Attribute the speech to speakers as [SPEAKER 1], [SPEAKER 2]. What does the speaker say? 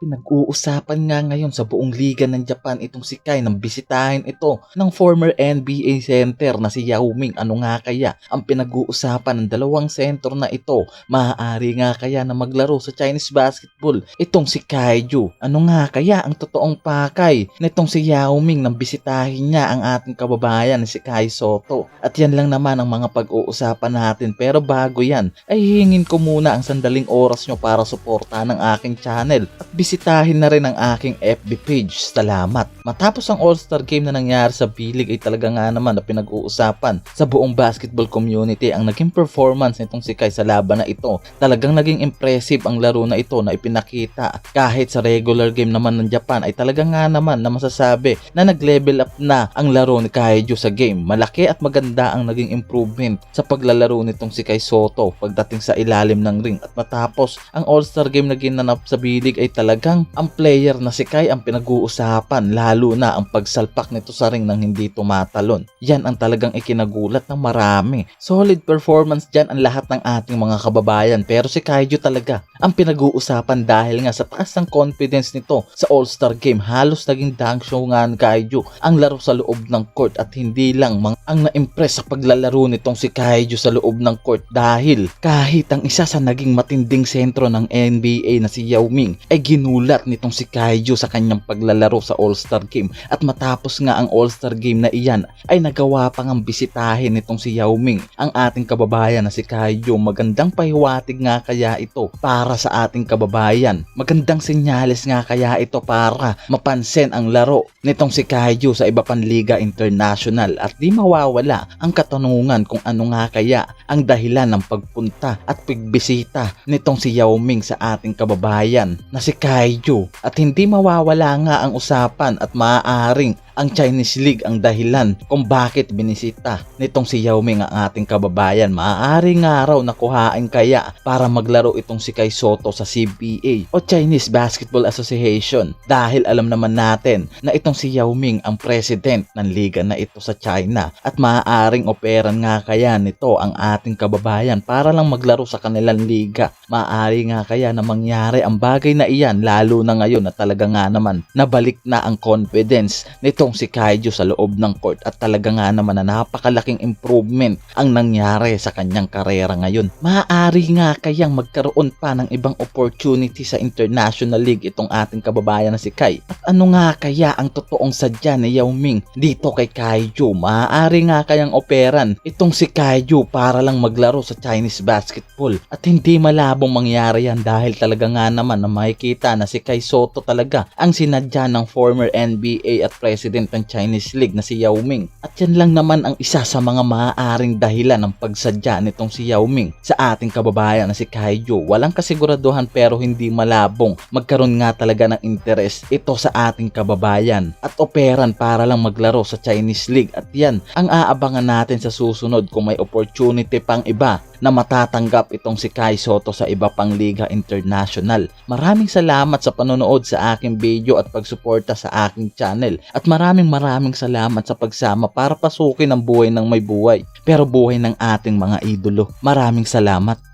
[SPEAKER 1] Pinag-uusapan nga ngayon sa buong liga ng Japan itong si Kai nang bisitahin ito ng former NBA center na si Yao Ming. Ano nga kaya ang pinag-uusapan ng dalawang center na ito? Maaari nga kaya na maglaro sa Chinese basketball itong si Kaiju. Ano nga kaya ang totoong pakay nitong si Yao Ming nang bisitahin niya ang ating kababayan na si Kai Soto? At yan lang naman ang mga pag-uusapan natin. Pero bago yan, ay hihingin ko muna ang sandaling oras nyo para suportahan ang aking channel at bisitahin na rin ang aking FB page. Salamat. Matapos ang All-Star Game na nangyari sa Bilig ay talaga nga naman na pinag-uusapan sa buong basketball community ang naging performance nitong si Kai sa laban na ito. Talagang naging impressive ang laro na ito na ipinakita. Kahit sa regular game naman ng Japan ay talaga nga naman na masasabi na nag-level up na ang laro ni Kaiju sa game. Malaki at maganda ang naging improvement sa paglalaro nitong si Kai Soto pagdating sa ilalim ng ring at matapos ang All-Star Game na ginanap sa Bilig ay talagang ang player na si Kai ang pinag-uusapan lalo na ang pagsalpak nito sa ring nang hindi tumatalon. Yan ang talagang ikinagulat ng marami. Solid performance dyan ang lahat ng ating mga kababayan pero si Kaiju talaga ang pinag-uusapan dahil nga sa taas ng confidence nito sa All-Star Game halos naging dunk show nga ni Kaiju ang laro sa loob ng court at hindi lang mang ang na-impress sa paglalaro nitong si Kaiju sa loob ng court dahil kahit ang isa sa naging matinding sentro ng NBA na si Yao Ming ay ginulat nitong si Kaiju sa kanyang paglalaro sa All-Star Game. At matapos nga ang All-Star Game na iyan ay nagawa pang ang bisitahin nitong si Yao Ming ang ating kababayan na si Kaiju magandang pahiwatig nga kaya ito para sa ating kababayan. Magandang senyales nga kaya ito para mapansin ang laro nitong si Kaiju sa iba pang liga international at di mawawala ang katanungan kung ano nga kaya ang dahilan ng pagpunta at pagbisita nitong si Yao Ming sa ating kababayan na si Kaiju at hindi mawawala nga ang usapan at maaaring ang Chinese League ang dahilan kung bakit binisita nitong si Yao Ming ang ating kababayan. Maaari nga raw nakuhain kaya para maglaro itong si Kai Soto sa CBA o Chinese Basketball Association dahil alam naman natin na itong si Yao Ming ang president ng liga na ito sa China at maaaring operan nga kaya nito ang ating kababayan para lang maglaro sa kanilang liga. Maaari nga kaya na mangyari ang bagay na iyan lalo na ngayon na talaga nga naman nabalik na ang confidence nitong si Kaiju sa loob ng court at talaga nga naman na napakalaking improvement ang nangyari sa kanyang karera ngayon. Maaari nga kayang magkaroon pa ng ibang opportunity sa International League itong ating kababayan na si Kai. At ano nga kaya ang totoong sadya ni Yao Ming dito kay Kaiju? Maaari nga kayang operan itong si Kaiju para lang maglaro sa Chinese basketball at hindi malabong mangyari yan dahil talaga nga naman na makikita na si Kai Soto talaga ang sinadya ng former NBA at president ng Chinese League na si Yao Ming. At yan lang naman ang isa sa mga maaaring dahilan ng pagsadya nitong si Yao Ming sa ating kababayan na si Kaiju. Walang kasiguraduhan pero hindi malabong magkaroon nga talaga ng interes ito sa ating kababayan at operan para lang maglaro sa Chinese League at yan ang aabangan natin sa susunod kung may opportunity pang iba na matatanggap itong si Kai Soto sa iba pang liga international. Maraming salamat sa panonood sa aking video at pagsuporta sa aking channel. At maraming maraming salamat sa pagsama para pasukin ang buhay ng may buhay. Pero buhay ng ating mga idolo. Maraming salamat.